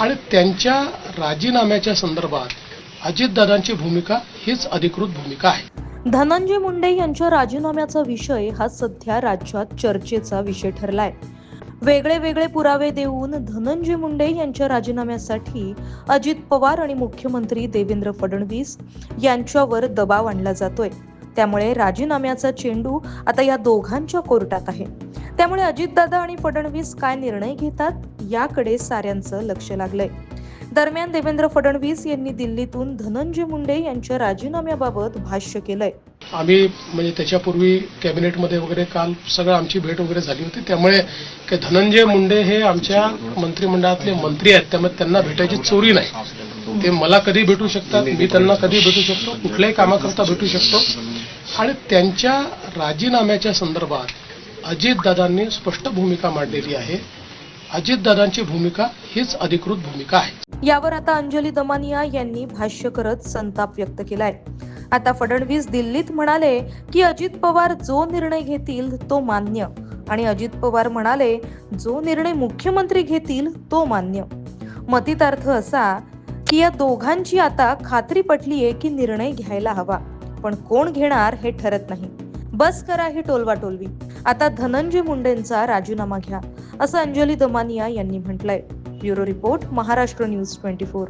आणि त्यांच्या राजीनाम्याच्या संदर्भात अजितदादांची भूमिका हीच अधिकृत भूमिका आहे. धनंजय मुंडे यांच्या राजीनाम्याचा विषय हा सध्या राज्यात चर्चेचा विषय ठरलाय. वेगळे वेगळे पुरावे देऊन धनंजय मुंडे यांच्या राजीनाम्यासाठी अजित पवार आणि मुख्यमंत्री देवेंद्र फडणवीस यांच्यावर दबाव आणला जातोय. त्यामुळे राजीनाम्याचा चेंडू आता या दोघांच्या कोर्टात आहे. त्यामुळे अजितदादा आणि फडणवीस काय निर्णय घेतात याकडे साऱ्यांचं लक्ष लागलंय. दरम्यान देवेंद्र फडणवीस यांनी दिल्लीतून धनंजय मुंडे यांच्या राजीनाम्याबाबत भाष्य केलंय. आम्ही म्हणजे त्याच्यापूर्वी कॅबिनेटमध्ये वगैरे काल सगळं आमची भेट वगैरे झाली होती. त्यामुळे धनंजय मुंडे हे आमच्या मंत्रिमंडळातले मंत्री आहेत. त्यामुळे त्यांना भेटायची चोरी नाही. ते मला कधी भेटू शकतात? मी त्यांना कधी भेटू शकतो? कुठल्याही कामाकरता भेटू शकतो? आणि त्यांच्या राजीनाम्याच्या संदर्भात अजितदादांनी स्पष्ट भूमिका मांडलेली आहे. अजितदादांची भूमिका हीच अधिकृत भूमिका आहे. यावर आता अंजली दमानिया यांनी भाष्य करत संताप व्यक्त केलाय. आता फडणवीस दिल्लीत म्हणाले की अजित पवार जो निर्णय घेतील तो मान्य. आणि अजित पवार म्हणाले जो निर्णय मुख्यमंत्री घेतील तो मान्य. मतितार्थ असा की या दोघांची आता खात्री पटलीये की निर्णय घ्यायला हवा. पण कोण घेणार हे ठरत नाही. बस करा ही टोलवा टोलवी आता धनंजय मुंडेंचा राजीनामा घ्या असं अंजली दमानिया यांनी म्हटलंय. Bureau report Maharashtra news twenty four.